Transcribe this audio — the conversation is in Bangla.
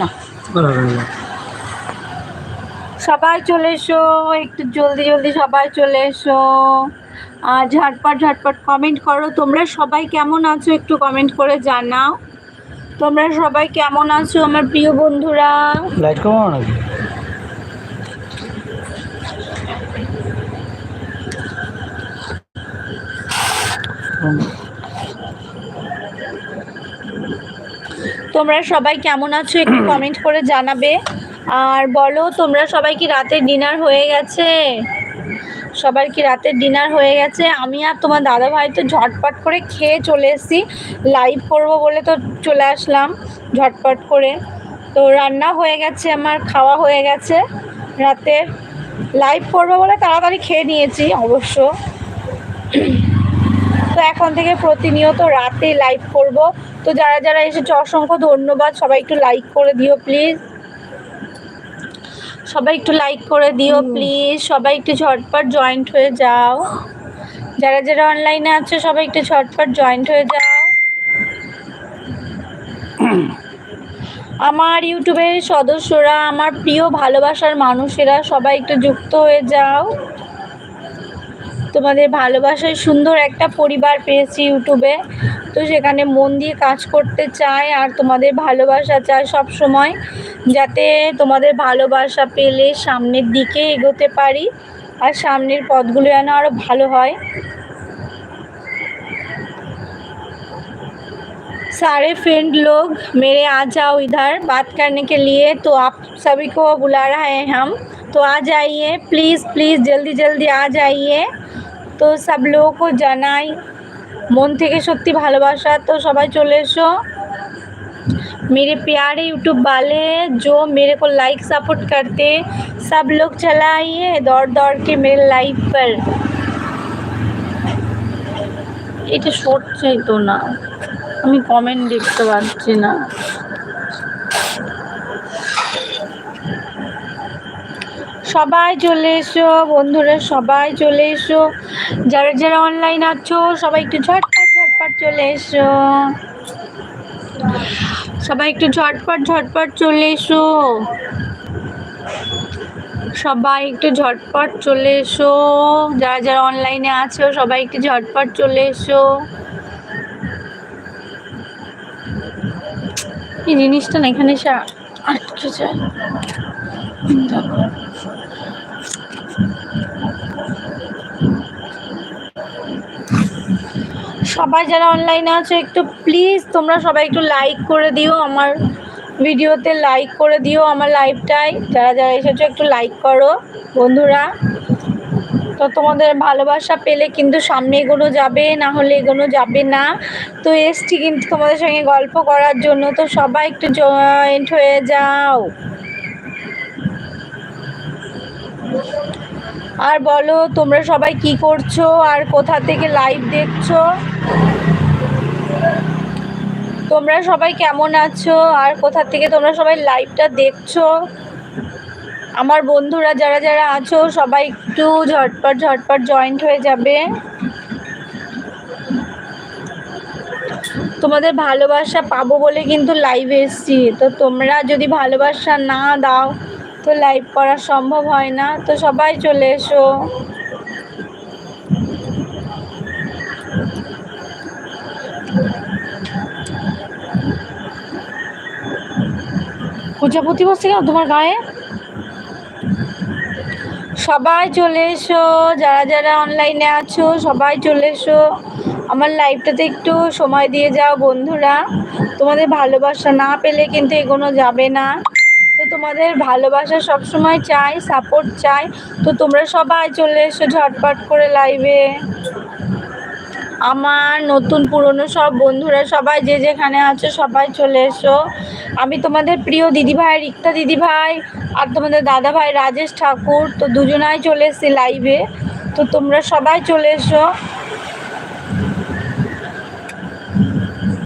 না। সবাই চলে এসো, একটু জলদি জলদি সবাই চলে এসো। আর ঝটপট ঝটপট কমেন্ট করো, তোমরা সবাই কেমন আছো একটু কমেন্ট করে জানাও। তোমরা সবাই কেমন আছো আমার প্রিয় বন্ধুরা? লাইট তোমরা সবাই কেমন আছো একটু কমেন্ট করে জানাবে। আর বলো তোমরা সবাই কি রাতের ডিনার হয়ে গেছে? সবার কি রাতের ডিনার হয়ে গেছে? আমি আর তোমার দাদা ভাই তো ঝটপট করে খেয়ে চলে এসেছি। লাইভ করব বলে তো চলে আসলাম ঝটপট করে। তো রান্না হয়ে গেছে আমার খাওয়া হয়ে গেছে। রাতের লাইভ করব বলে তাড়াতাড়ি খেয়ে নিয়েছি অবশ্য। তো এখন থেকে প্রতিনিয়ত রাতে লাইভ করব। তো যারা যারা এসেছে অসংখ্য ধন্যবাদ। সবাই একটু লাইক করে দিও প্লিজ সবাই একটু লাইক করে দিও প্লিজ সবাই একটু ঝটপট জয়েন্ট হয়ে যাও। যারা যারা অনলাইনে আছে সবাই একটু ঝটপট জয়েন্ট হয়ে যাও। আমার ইউটিউবের সদস্যরা আমার প্রিয় ভালোবাসার মানুষেরা সবাই একটু যুক্ত হয়ে যাও। তোমাদের ভালোবাসায় সুন্দর একটা পরিবার পেয়েছি ইউটিউবে। তো সেখানে মন দিয়ে কাজ করতে চাই আর তোমাদের ভালোবাসা চাই সব সময় যাতে তোমাদের ভালোবাসা পেলে সামনের দিকে এগোতে পারি আর সামনের পথগুলো যেন আরও ভালো হয়। सारे फ्रेंड लोग मेरे आ जाओ इधर बात करने के लिए तो आप सभी को बुला रहे हैं हम तो आ जाइए प्लीज़ प्लीज़ जल्दी जल्दी आ जाइए তো সব লোক জানাই মন থেকে সত্যি ভালোবাসা তো সবাই চলে এসো मेरे प्यारे यूट्यूब वाले जो मेरे को लाइक सपोर्ट करते सब लोग चला आइए दौड़ दौड़ के मेरे लाइफ पर এটা সরছেই তো না আমি কমেন্ট দেখতে পাচ্ছি না। সবাই চলে এসো, বন্ধুরা সবাই চলে এসো। যারা যারা অনলাইন আছো, সবাই একটু ঝটপট ঝটপট চলে এসো। সবাই একটু ঝটপট ঝটপট চলে এসো। সবাই একটু ঝটপট চলে এসো। যারা যারা অনলাইনে আছো, সবাই একটু ঝটপট চলে এসো। এই জিনিসটা না, এখানে এসে আটকে যায়। সবাই যারা অনলাইনে আছো, একটু প্লিজ তোমরা সবাই একটু লাইক করে দিও আমার ভিডিওতে লাইক করে দিও আমার লাইভটাই যারা যারা এসেছ, একটু লাইক করো বন্ধুরা। তো তোমাদের ভালোবাসা পেলে কিন্তু সামনে এগোনো যাবে, না হলে এগোনো যাবে না। তো এসছি কিন্তু তোমাদের সঙ্গে গল্প করার জন্য। তো সবাই একটু জয়েন্ট হয়ে যাও। আর বলো, তোমরা সবাই কি করছ? আর কোথা থেকে লাইভ দেখছ? তোমরা সবাই কেমন আছো? আর কোথা থেকে তোমরা সবাই লাইভটা দেখছ? আমার বন্ধুরা যারা যারা আছো, সবাই একটু ঝটপট ঝটপট জয়েন্ট হয়ে যাবে। তোমাদের ভালোবাসা পাবো বলে কিন্তু লাইভ এসছি। তো তোমরা যদি ভালোবাসা না দাও, তো লাইভ করা সম্ভব হয় না। তো সবাই চলে এসো। প্রজাপতি বসছে কেন তোমার গায়ে? সবাই চলে এসো, যারা যারা অনলাইনে আছো, সবাই চলে এসো। আমার লাইফটাতে একটু সময় দিয়ে যাও বন্ধুরা। তোমাদের ভালোবাসা না পেলে কিন্তু এগোনো যাবে না। তো তোমাদের ভালোবাসা সবসময় চাই সাপোর্ট চাই। তো তোমরা সবাই চলে এসো ঝটপট করে লাইভে আমার নতুন পুরনো সব বন্ধুরা সবাই যে যেখানে আছো সবাই চলে এসো। আমি তোমাদের প্রিয় দিদিভাই, রিক্তা দিদিভাই আর তোমাদের দাদা ভাই রাজেশ ঠাকুর। তো দুজনাই চলে এসছি লাইভে তো তোমরা সবাই চলে এসো।